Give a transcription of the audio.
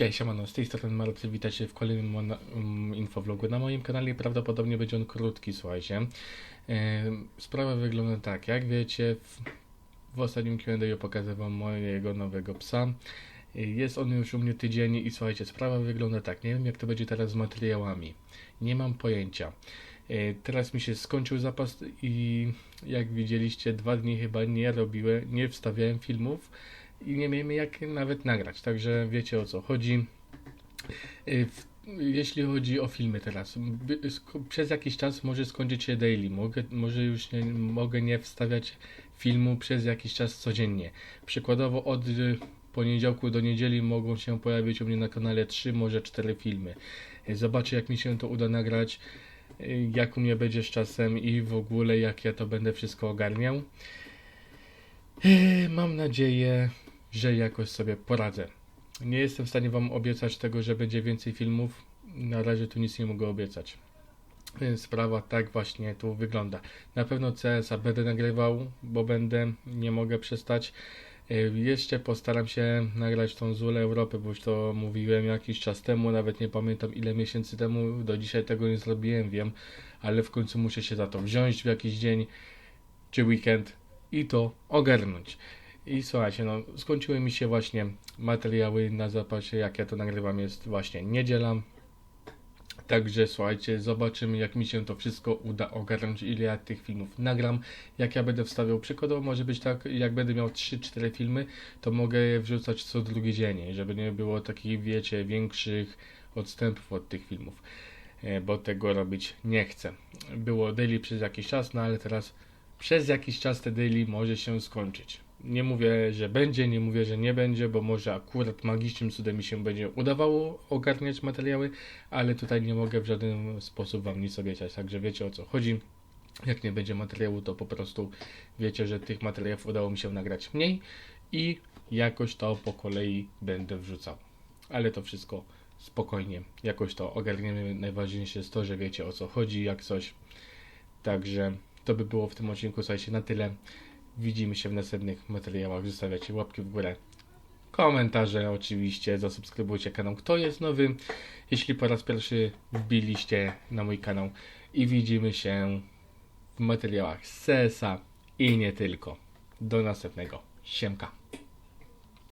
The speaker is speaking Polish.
Cześć, siemano, z tej strony Marcy, witajcie w kolejnym mona- um, infovlogu na moim kanale, prawdopodobnie będzie on krótki, słuchajcie. Sprawa wygląda tak, jak wiecie, w, w ostatnim Q&A pokazywałem mojego nowego psa. Jest on już u mnie tydzień i słuchajcie, sprawa wygląda tak, nie wiem jak to będzie teraz z materiałami, nie mam pojęcia. E, Teraz mi się skończył zapas i jak widzieliście, dwa dni chyba nie robiłem, nie wstawiałem filmów i nie miałem jak nawet nagrać, także wiecie o co chodzi. Y, Jeśli chodzi o filmy teraz, przez jakiś czas może skończyć się daily, mogę, może już nie, mogę nie wstawiać filmu przez jakiś czas codziennie. Przykładowo od y, poniedziałku do niedzieli mogą się pojawić u mnie na kanale 3, może 4 filmy. Y, Zobaczę jak mi się to uda nagrać, jak u mnie będzie z czasem i w ogóle jak ja to będę wszystko ogarniał. Mam nadzieję, że jakoś sobie poradzę. Nie jestem w stanie Wam obiecać tego, że będzie więcej filmów. Na razie tu nic nie mogę obiecać. Więc sprawa tak właśnie tu wygląda. Na pewno CS-a będę nagrywał, bo będę, nie mogę przestać. Y, Jeszcze postaram się nagrać tą Zulę Europy, bo już to mówiłem jakiś czas temu, nawet nie pamiętam ile miesięcy temu, do dzisiaj tego nie zrobiłem, wiem, ale w końcu muszę się za to wziąć w jakiś dzień czy weekend i to ogarnąć. I słuchajcie, no skończyły mi się właśnie materiały na zapasie, jak ja to nagrywam, jest właśnie niedziela. Także słuchajcie, zobaczymy jak mi się to wszystko uda ogarnąć, ile ja tych filmów nagram, jak ja będę wstawiał. Przykładowo może być tak, jak będę miał 3-4 filmy, to mogę je wrzucać co drugi dzień, żeby nie było takich, wiecie, większych odstępów od tych filmów, e, bo tego robić nie chcę. Było daily przez jakiś czas, no ale teraz przez jakiś czas te daily może się skończyć. Nie mówię, że będzie, nie mówię, że nie będzie, bo może akurat magicznym cudem mi się będzie udawało ogarniać materiały, ale tutaj nie mogę w żaden sposób wam nic obiecać, także wiecie o co chodzi. Jak nie będzie materiału, to po prostu wiecie, że tych materiałów udało mi się nagrać mniej i jakoś to po kolei będę wrzucał. Ale to wszystko spokojnie, jakoś to ogarniemy. Najważniejsze jest to, że wiecie o co chodzi, jak coś. Także to by było w tym odcinku, słuchajcie, na tyle. Widzimy się w następnych materiałach. Zostawiacie łapki w górę, komentarze oczywiście, zasubskrybujcie kanał, kto jest nowy. Jeśli po raz pierwszy wbiliście na mój kanał i widzimy się w materiałach z i nie tylko. Do następnego. Siemka.